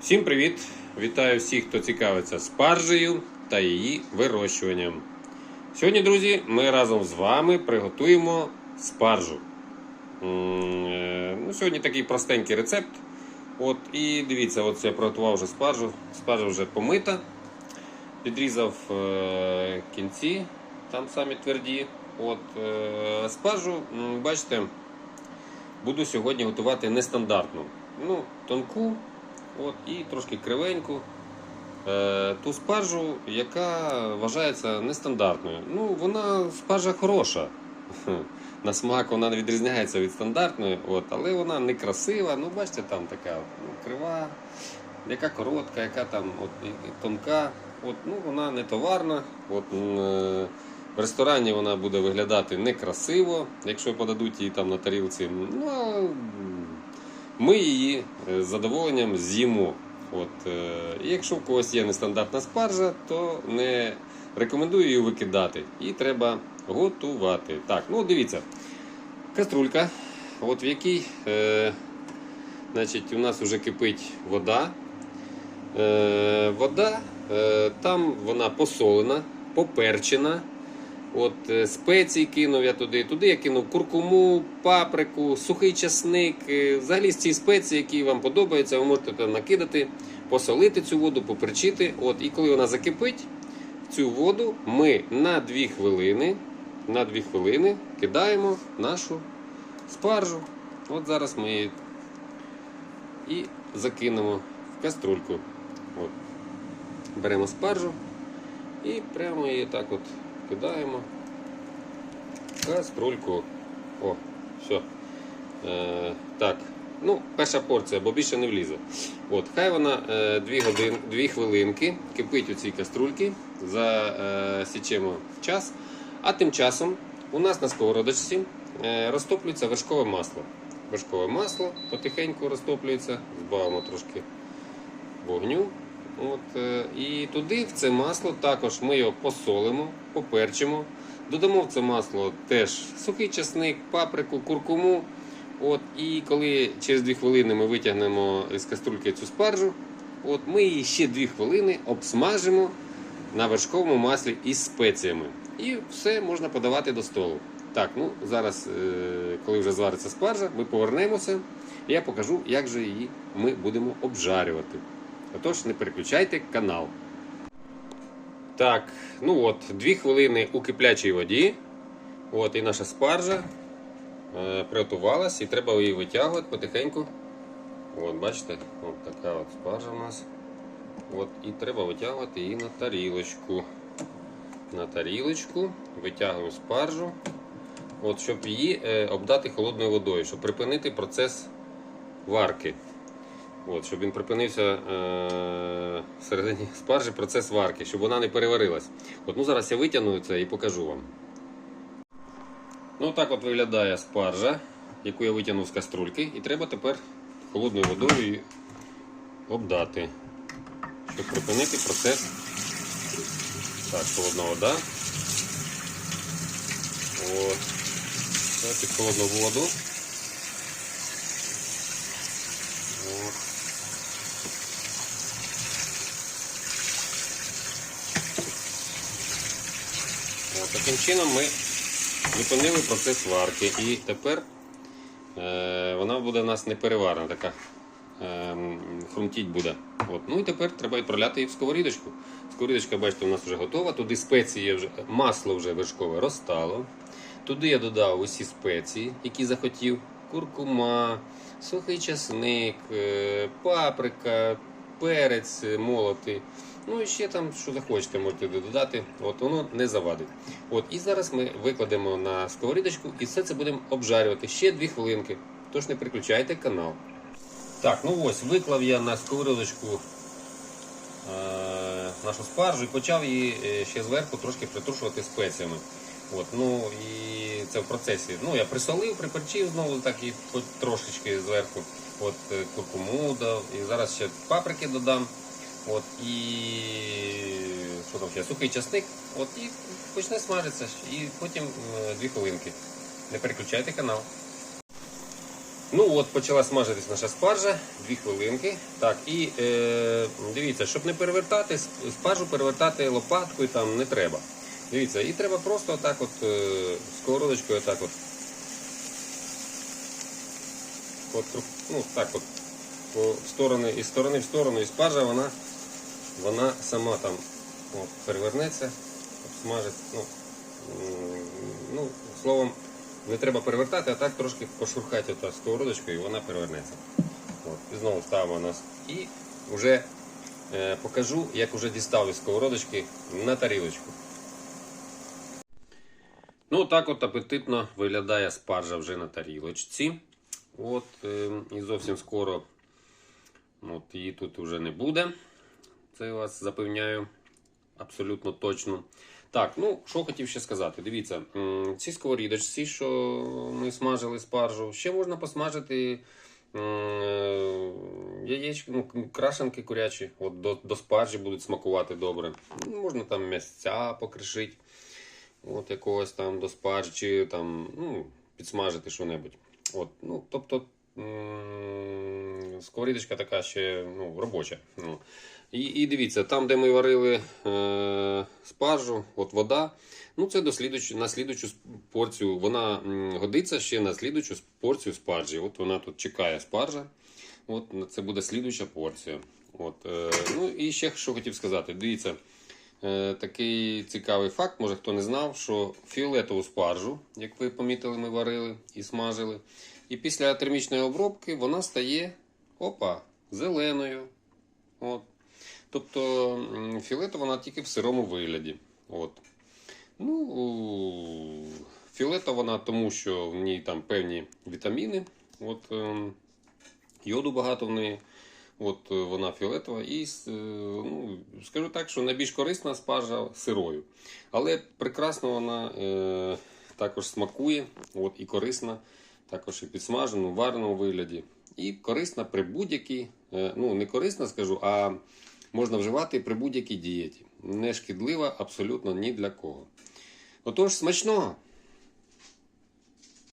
Всім привіт! Вітаю всіх, хто цікавиться спаржею та її вирощуванням. Сьогодні, друзі, ми разом з вами приготуємо спаржу. Е, Ну, сьогодні такий простенький рецепт. От, і дивіться, от я приготував вже спаржу. Спаржа вже помита. Підрізав е, кінці, там самі тверді. От, е, спаржу, бачите, буду сьогодні готувати нестандартну. Ну, тонку, от, і трошки кривеньку. Е, ту спаржу, яка вважається нестандартною. Ну, вона спаржа хороша. На смак вона відрізняється від стандартної, от, але вона не красива. Ну, бачите, там така ну, крива, яка коротка, яка там от, тонка. От, ну, вона не товарна. От, е, в ресторані вона буде виглядати некрасиво, якщо подадуть її там на тарілці. Ну, ми її е, з задоволенням з'їмо. От, е, і якщо в когось є нестандартна спаржа, то не рекомендую її викидати. Її треба готувати. Так, ну дивіться, каструлька, от в якій е, значить, у нас вже кипить вода. Е, вода, е, там вона посолена, поперчена. От е, спеції кинув я туди. Туди я кинув куркуму, паприку, сухий часник. е, Взагалі ці спеції, які вам подобаються, ви можете туди накидати, посолити цю воду, поперчити. От, і коли вона закипить, цю воду ми на 2 хвилини, на 2 хвилини кидаємо нашу спаржу. От зараз ми її і закинемо в каструльку. От. Беремо спаржу і прямо її так от кидаємо каструльку. О, все. Е, так. Ну, перша порція, бо більше не влізе. От, хай вона 2 годин, 2 хвилинки кипить у цій каструльці, засічемо час. А тим часом у нас на сковородочці е, розтоплюється вершкове масло. Вершкове масло потихеньку розтоплюється, збавимо трошки вогню. От, е, і туди в це масло також ми його посолимо, поперчимо. Додамо в це масло теж сухий часник, паприку, куркуму. От, і коли через 2 хвилини ми витягнемо з каструльки цю спаржу, от, ми її ще 2 хвилини обсмажимо на вершковому маслі із спеціями. І все можна подавати до столу. Так, ну зараз, е, коли вже звариться спаржа, ми повернемося. Я покажу, як же її ми будемо обжарювати. Отож, не переключайте канал. Так, ну от, 2 хвилини у киплячій воді. От, і наша спаржа е, приготувалась, і треба її витягувати потихеньку. От, бачите, от така от спаржа у нас. От, і треба витягувати її на тарілочку. На тарілочку витягуємо спаржу, от, щоб її е, обдати холодною водою, щоб припинити процес варки. От, щоб він припинився е, всередині спаржі процес варки, щоб вона не переварилась. От, ну, зараз я витягну це і покажу вам. Ну, так от виглядає спаржа, яку я витягнув з каструльки. І треба тепер холодною водою її обдати, щоб припинити процес. Так, холодна вода. От. Це під холодну воду. От. От, таким чином ми зупинили процес варки і тепер е, вона буде у нас не переварена, така е, хрумтіть буде. От. Ну і тепер треба відправляти її в сковорідочку. Сковорідочка, бачите, у нас вже готова. Туди спеції вже, масло вже вершкове розтало. Туди я додав усі спеції, які захотів. Куркума, сухий часник, е, паприка, перець е, молотий. Ну і ще там, що захочете, можете додати. От воно не завадить. От і зараз ми викладемо на сковорідочку і все це будемо обжарювати ще 2 хвилинки. Тож не переключайте канал. Так, ну ось виклав я на сковорідочку е, нашу спаржу і почав її е, ще зверху трошки притрушувати спеціями. От, ну і це в процесі. Ну, я присолив, приперчив знову так і трошечки зверху. От е, куркуму дав, і зараз ще паприки додам. От, і що там ще? Сухий часник. От, і почне смажитися. І потім е, дві хвилинки. Не переключайте канал. Ну от, почала смажитись наша спаржа, дві хвилинки. Так, і е, дивіться, щоб не перевертати, сп- спаржу перевертати лопаткою там не треба. Дивіться, і треба просто отак от е, сковородочкою отак от. От, ну, так от, по сторони, із сторони в сторону, і спаржа вона, вона сама там от, перевернеться, обсмажить. Ну, ну, словом, не треба перевертати, а так трошки пошурхати ота сковородочкою і вона перевернеться. От, і знову ставимо нас. І вже е, покажу, як вже дістав із сковородочки на тарілочку. Ну, так от апетитно виглядає спаржа вже на тарілочці. От, е, і зовсім скоро от, її тут вже не буде. Це я вас запевняю абсолютно точно. Так, ну що хотів ще сказати. Дивіться, ці сковорідочці, що ми смажили спаржу, ще можна посмажити е, яєчки, ну, крашенки курячі, от до, до спаржі будуть смакувати добре. Ну, Можна там м'ясця покришити, от якогось там до спаржі, там, ну, підсмажити що-небудь. От, ну, тобто сковорідочка така ще ну, робоча. Ну. І, і дивіться, там, де ми варили е, спаржу, от вода, ну це на слідучу порцію. Вона годиться ще на слідучу порцію спаржі. От вона тут чекає спаржа. От це буде слідуча порція. От, е, ну і ще що хотів сказати. Дивіться, такий цікавий факт, може хто не знав, що фіолетову спаржу, як ви помітили, ми варили і смажили. І після термічної обробки вона стає опа, зеленою. От. Тобто фіолетова вона тільки в сирому вигляді. От. Ну, фіолетова вона тому, що в ній там певні вітаміни. От, ем, йоду багато в неї. От е, вона фіолетова. І е, ну, скажу так, що найбільш корисна спаржа сирою. Але прекрасно вона е, також смакує от, і корисна, також і підсмажена, в вареному вигляді. І корисна при будь-якій, е, ну не корисна, скажу, а можна вживати при будь-якій дієті. Не шкідлива абсолютно ні для кого. Отож, смачного!